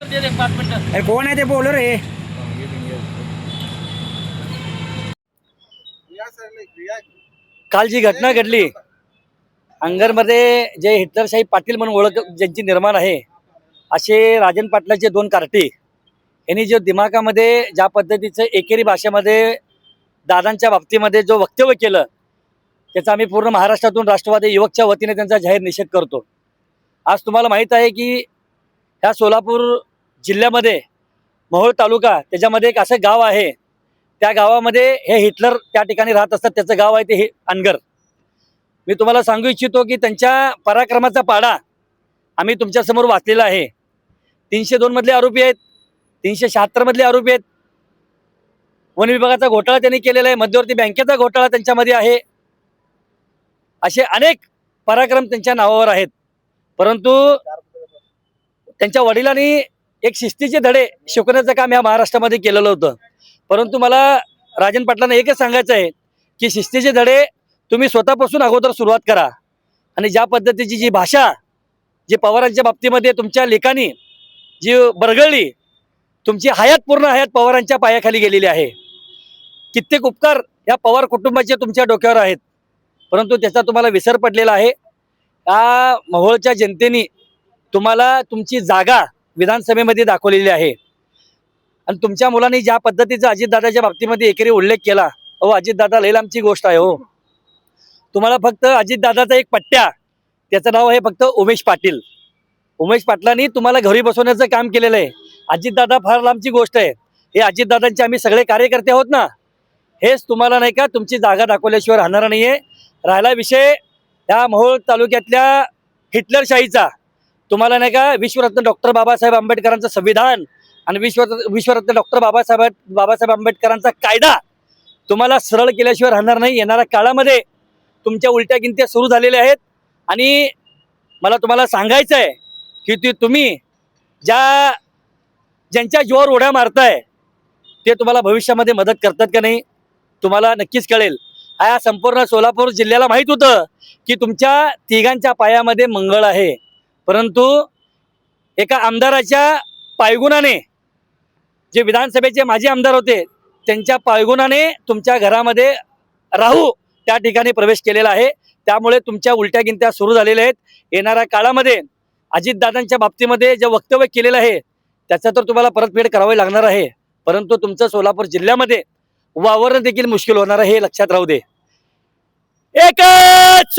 अरे कोण आहे ते बोल रे काल जी घटना घडली. अंगरमध्ये जे हिटलरशाही पाटील म्हणून ओळख ज्यांची निर्माण आहे असे राजन पाटलाचे दोन कार्टी. यांनी जो दिमागामध्ये ज्या पद्धतीचं एकेरी भाषेमध्ये दादांच्या बाबतीमध्ये जो वक्तव्य केलं त्याचा आम्ही पूर्ण महाराष्ट्रातून राष्ट्रवादी युवकच्या वतीने त्यांचा जाहीर निषेध करतो. आज तुम्हाला माहीत आहे की ह्या सोलापूर जिल्ह्यामध्ये मोहोळ तालुका त्याच्यामध्ये एक असं गाव आहे. त्या गावामध्ये हे हिटलर त्या ठिकाणी राहत असतात. त्याचं गाव आहे ते हे अनगर. मी तुम्हाला सांगू इच्छितो की त्यांच्या पराक्रमाचा पाडा आम्ही तुमच्यासमोर वाचलेला आहे. तीनशे दोन मधले आरोपी आहेत. तीनशे शहात्तर मधले आरोपी आहेत. वन विभागाचा घोटाळा त्यांनी केलेला आहे. मध्यवर्ती बँकेचा घोटाळा त्यांच्यामध्ये आहे. असे अनेक पराक्रम त्यांच्या नावावर आहेत. परंतु त्यांच्या वडिलांनी एक शिस्तीचे धडे शिकवण्याचं काम या महाराष्ट्रामध्ये केलेलं होतं. परंतु मला राजन पाटलांना एकच सांगायचं आहे की शिस्तीचे धडे तुम्ही स्वतःपासून अगोदर सुरुवात करा. आणि ज्या पद्धतीची जी भाषा जी पवारांच्या बाबतीमध्ये तुमच्या लेखानी जी बरगळली तुमची हयात पूर्ण हयात पवारांच्या पायाखाली गेलेली आहे. कित्येक उपकार या पवार कुटुंबाचे तुमच्या डोक्यावर आहेत. परंतु त्याचा तुम्हाला विसर पडलेला आहे. या मोहोळच्या जनतेने तुम्हाला तुमची जागा विधानसभेमध्ये दाखवलेली आहे. आणि तुमच्या मुलांनी ज्या पद्धतीचा अजितदादाच्या बाबतीमध्ये एकेरी उल्लेख केला अहो अजितदादा लई लांबची गोष्ट आहे हो. तुम्हाला फक्त अजितदादाचा एक पट्ट्या त्याचं नाव आहे फक्त उमेश पाटील. उमेश पाटलांनी तुम्हाला घरी बसवण्याचं काम केलेलं आहे. अजितदादा फार लांबची गोष्ट आहे. हे अजितदादांचे आम्ही सगळे कार्यकर्ते आहोत ना? हेच तुम्हाला नाही का तुमची जागा दाखवल्याशिवाय राहणार नाही आहे राहिला विषय या मोहोळ तालुक्यातल्या हिटलरशाहीचा. तुम्हाला नाही का विश्वरत्न डॉक्टर बाबासाहेब आंबेडकरांचं संविधान आणि विश्व विश्वरत्न डॉक्टर बाबासाहेब बाबासाहेब आंबेडकरांचा कायदा तुम्हाला सरळ केल्याशिवाय राहणार नाही. येणाऱ्या काळामध्ये तुमच्या उलट्या गिनत्या सुरू झालेल्या आहेत. आणि मला तुम्हाला सांगायचं आहे की ती तुम्ही ज्या ज्यांच्या जीवावर उड्या मारताय ते तुम्हाला भविष्यामध्ये मदत करतात का नाही तुम्हाला नक्कीच कळेल. हा संपूर्ण सोलापूर जिल्ह्याला माहीत होतं की तुमच्या तिघांच्या पायामध्ये मंगळ आहे. परंतु एका आमदाराच्या पायगुणाने जे विधानसभेचे माजी आमदार होते त्यांच्या पायगुणाने तुमच्या घरामध्ये राहू त्या ठिकाणी प्रवेश केलेला आहे. त्यामुळे तुमच्या उलट्या गिनत्या सुरू झालेल्या आहेत. येणाऱ्या काळामध्ये अजितदादांच्या बाबतीमध्ये जे वक्तव्य केलेलं आहे त्याचा तर तुम्हाला परतफेड करावी लागणार आहे. परंतु तुमचं सोलापूर जिल्ह्यामध्ये वावरणं देखील मुश्किल होणार आहे हे लक्षात राहू दे. एकच